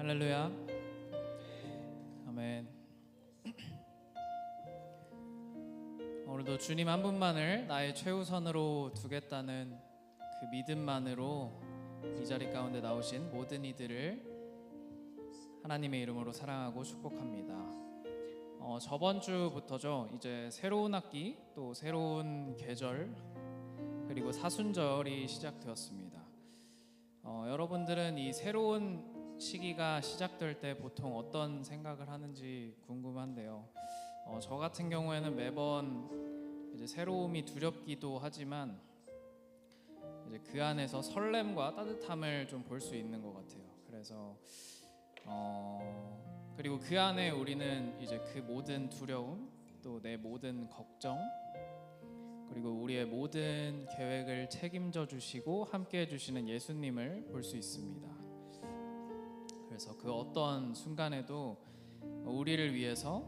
할렐루야. 아멘. 오늘도 주님 한 분만을 나의 최우선으로 두겠다는 그 믿음만으로 이 자리 가운데 나오신 모든 이들을 하나님의 이름으로 사랑하고 축복합니다. 어, 저번 주부터죠. 이제 새로운 학기 또 새로운 계절 그리고 사순절이 시작되었습니다. 어, 여러분들은 이 새로운 시기가 시작될 때 보통 어떤 생각을 하는지 궁금한데요. 어, 저 같은 경우에는 매번 이제 새로움이 두렵기도 하지만 이제 그 안에서 설렘과 따뜻함을 좀 볼 수 있는 것 같아요. 그래서 어, 그리고 그 안에 우리는 이제 그 모든 두려움 또 내 모든 걱정 그리고 우리의 모든 계획을 책임져 주시고 함께 해 주시는 예수님을 볼 수 있습니다. 그래서 그 어떤 순간에도 우리를 위해서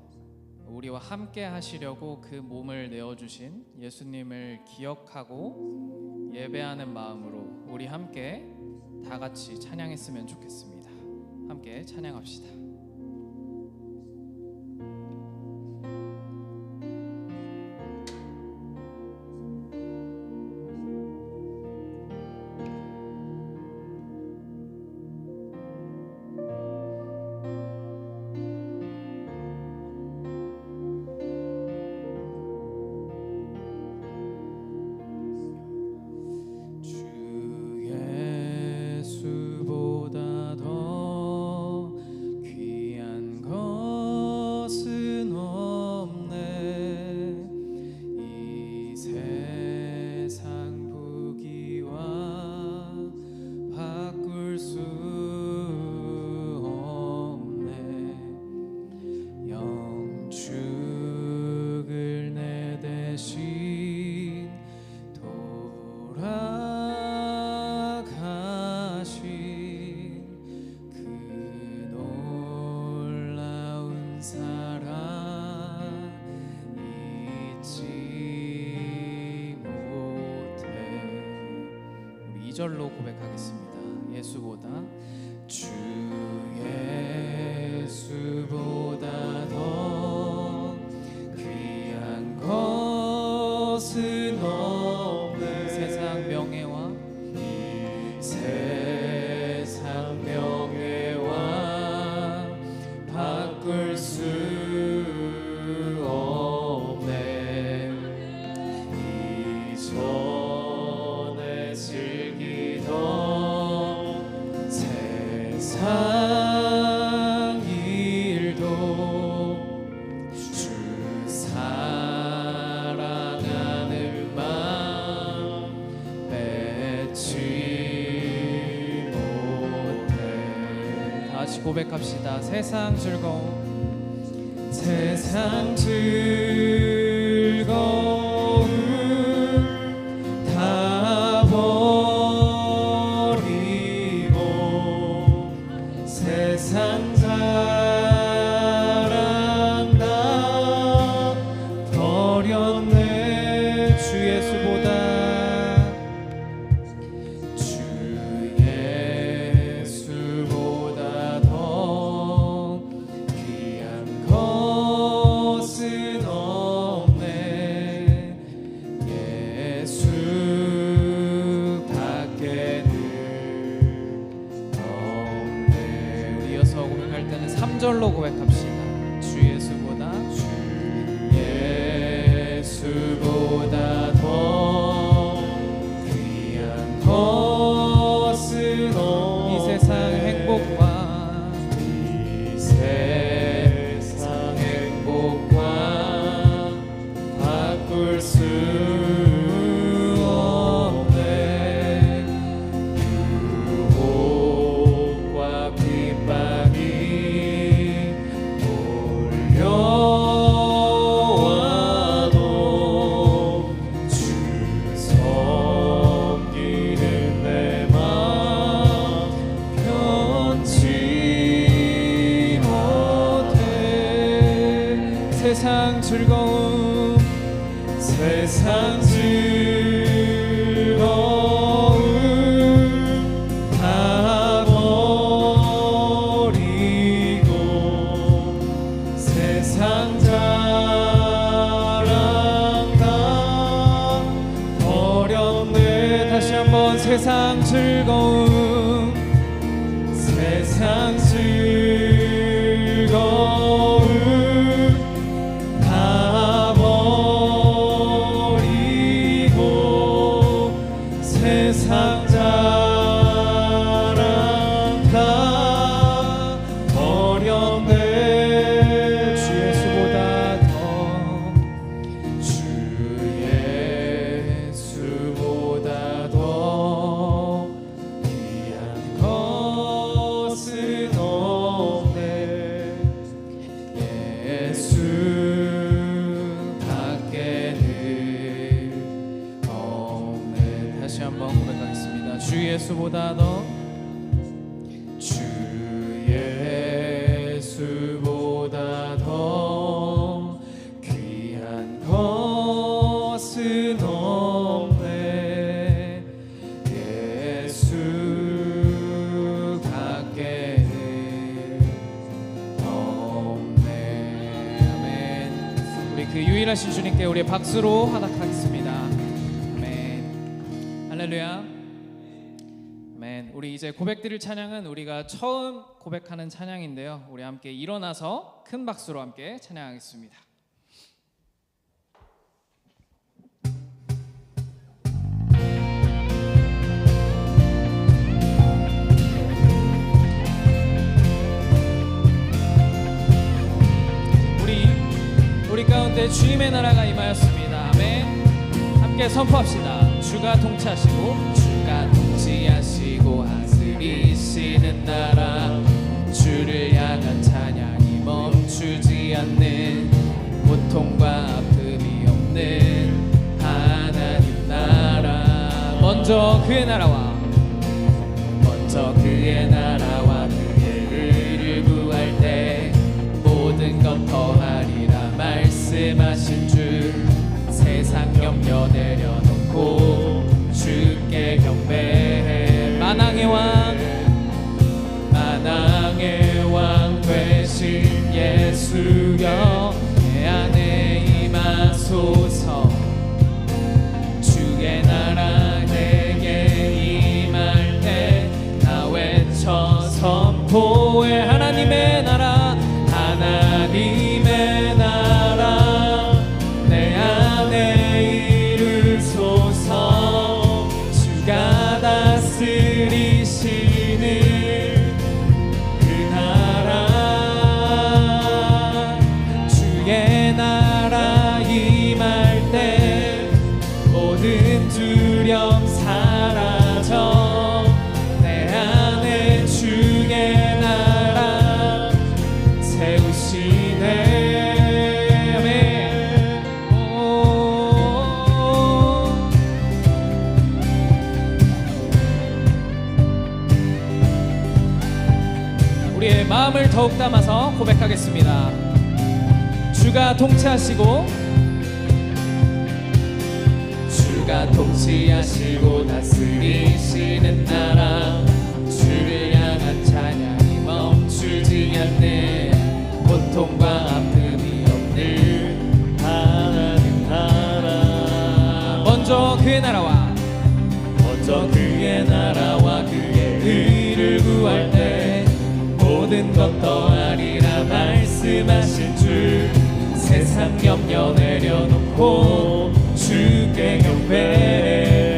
우리와 함께 하시려고 그 몸을 내어 주신 예수님을 기억하고 예배하는 마음으로 우리 함께 다 같이 찬양했으면 좋겠습니다. 함께 찬양합시다. 돌아가신 그 놀라운 사랑 잊지 못해. 2절로 고백하겠습니다. 예수보다 주 것 고백합시다. 세상 즐거움. 세상 즐거움 즐거움 일하신 주님께 우리 박수로 하락하겠습니다 아멘 할렐루야 아멘. 우리 이제 고백드릴 찬양은 우리가 처음 고백하는 찬양인데요. 우리 함께 일어나서 큰 박수로 함께 찬양하겠습니다. 우리 가운데 주님의 나라가 임하였습니다. 아멘. 함께 선포합시다. 주가 통치하시고 주가 통치하시고 하늘이시는 나라 주를 향한 찬양이 멈추지 않는 고통과 아픔이 없는 하나님 나라 먼저 그의 나라와 먼저 그의 나라 예수여 내 안에 임하소 우리의 마음을 더욱 담아서 고백하겠습니다. 주가 통치하시고 주가 통치하시고 다스리시는 나라 주를 향한 찬양이 멈추지 않는 고통과 아픔이 없는 하나님 나라 먼저 그의 나라와 먼저 그의 나라와 그의 의를 구할 때 모든 것 더하리라 말씀하신 주 세상 염려 내려놓고 주께 경배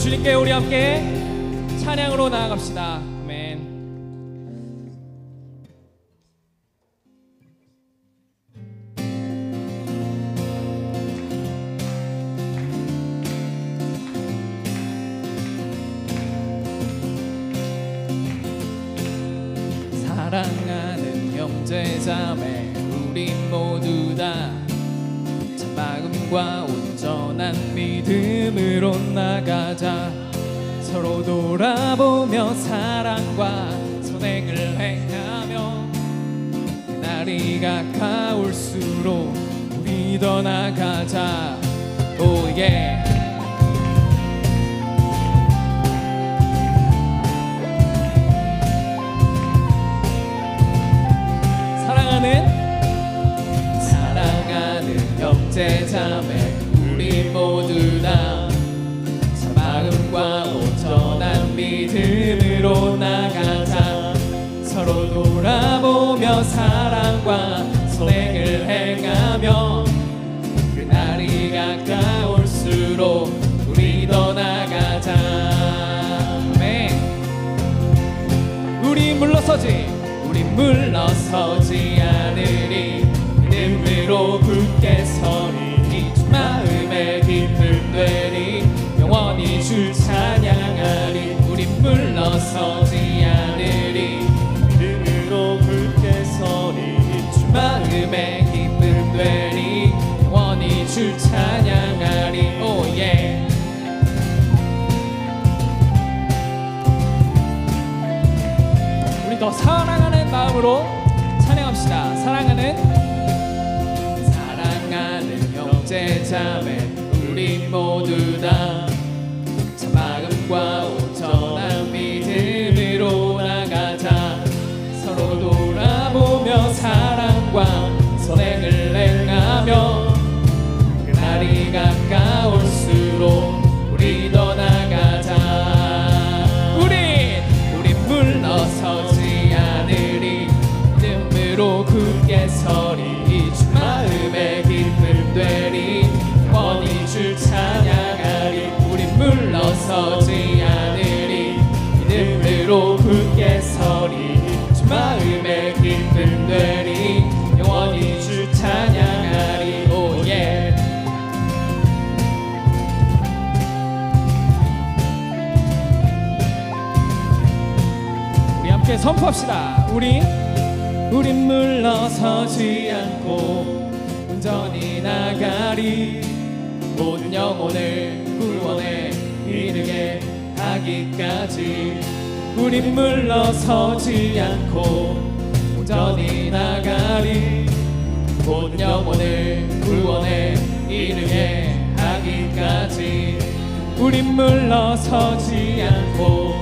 주님께 우리 함께 찬양으로 나아갑시다. 서로 돌아보며 사랑과 선행을 행하며 그날이 가까울수록 우리 더 나가자. 오예 사랑 믿음으로 나가자. 서로 돌아보며 사랑과 선행을 행하며 그날이 가까울수록 우리 더 나가자. 아멘. 우리 물러서지. 우리 물러서지. 않 찬양하리 오예 우리 더 사랑하는 마음으로 찬양합시다. 사랑하는 사랑하는 형제 자매 우리 모두 다 합시다. 우리 우린 물러서지 않고 온전히 나가리. 모든 영혼을 구원에 이르게 하기까지. 우린 물러서지 않고 온전히 나가리. 모든 영혼을 구원에 이르게 하기까지. 우린 물러서지 않고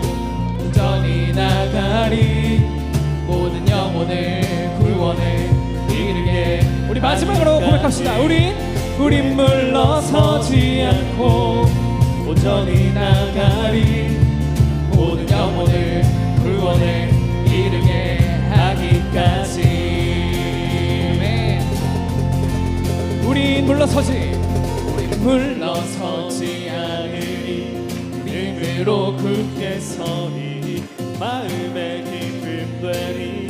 온전히 나가리 우리 마지막으로 고백합시다. 우리 우린 물러서지 않고 온전히 나가리 모든 영혼을 구원에 이르게 하기까지. 우리 물러서지. 우리 물러서지 않으리. 믿음으로 굳게 서리 마음에 기쁨 되리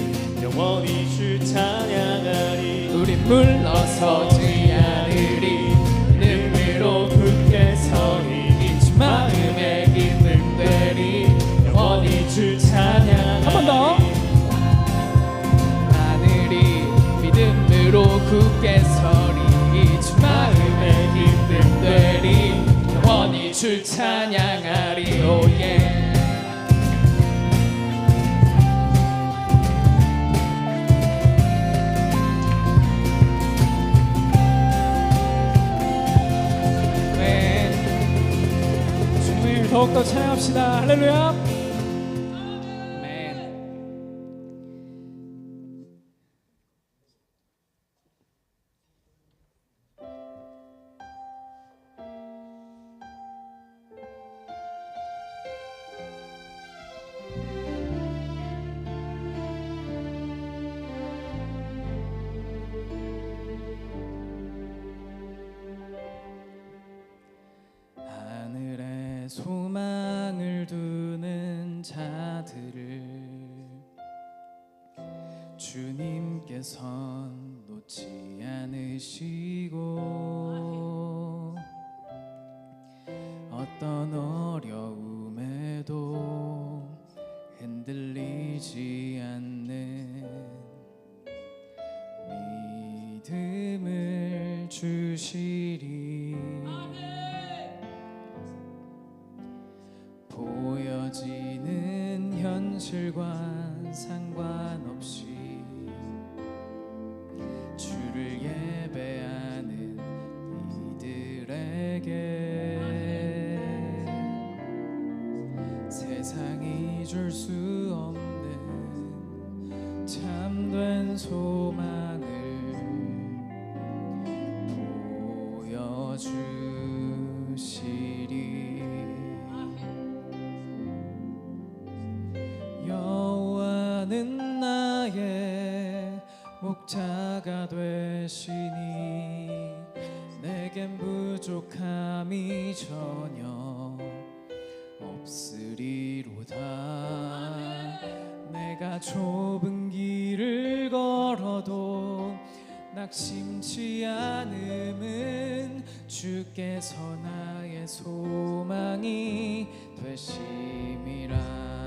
영원히 주 찬양하리. 우리 물러서지 않으리. 믿음으로 굳게 서리 주 마음에 기쁨 되리. 영원히 주 찬양 한번 더. 하늘이 믿음으로 굳게 서리 주 마음에 기쁨 되리. 영원히 주 찬양하리. 오예 더욱더 찬양합시다. 할렐루야. 소망을 두는 자들을 주님께서 놓지 않으시고 보여지는 현실과 상관없이 주를 예배하는 이들에게 세상이 줄수 자가 되시니 내겐 부족함이 전혀 없으리로다. 내가 좁은 길을 걸어도 낙심치 않음은 주께서 나의 소망이 되심이라.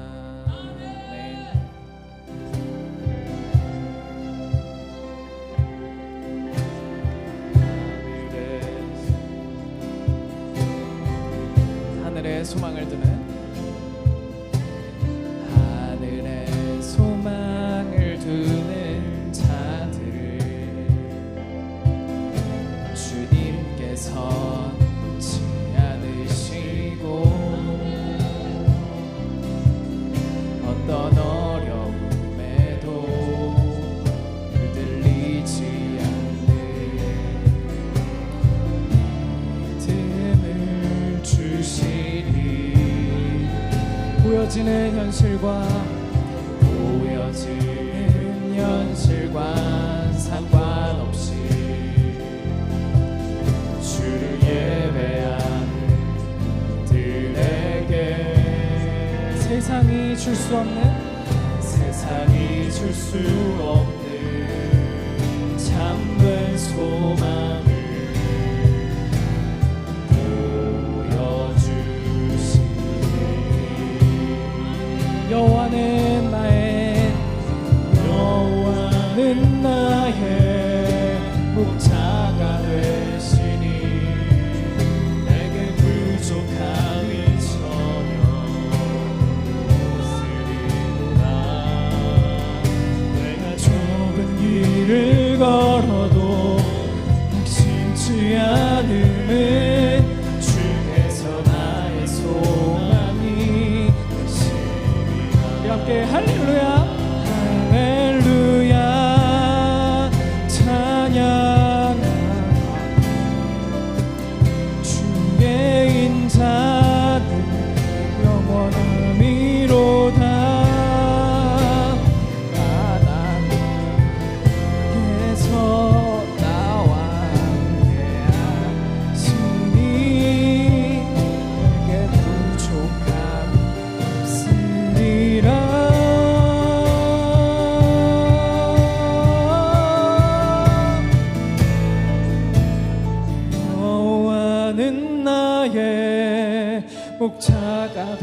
소망을 드는 없는 참된 소망. 함께 할렐루야.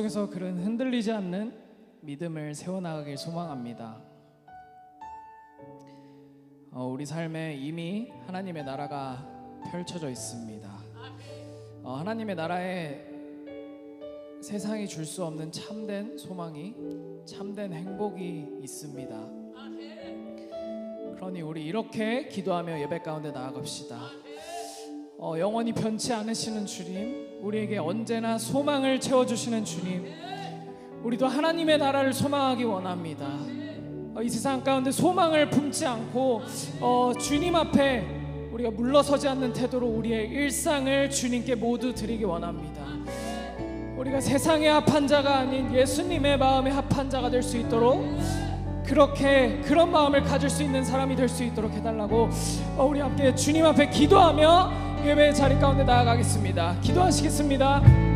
속에서 그런 흔들리지 않는 믿음을 세워나가길 소망합니다. 어, 우리 삶에 이미 하나님의 나라가 펼쳐져 있습니다. 어, 하나님의 나라에 세상이 줄 수 없는 참된 소망이 참된 행복이 있습니다. 그러니 우리 이렇게 기도하며 예배 가운데 나아갑시다. 어, 영원히 변치 않으시는 주님, 우리에게 언제나 소망을 채워주시는 주님, 우리도 하나님의 나라를 소망하기 원합니다. 어, 이 세상 가운데 소망을 품지 않고 어, 주님 앞에 우리가 물러서지 않는 태도로 우리의 일상을 주님께 모두 드리기 원합니다. 우리가 세상에 합한 자가 아닌 예수님의 마음에 합한 자가 될 수 있도록 그렇게 그런 마음을 가질 수 있는 사람이 될 수 있도록 해달라고 어, 우리 함께 주님 앞에 기도하며 예배의 자리 가운데 나아가겠습니다. 기도하시겠습니다.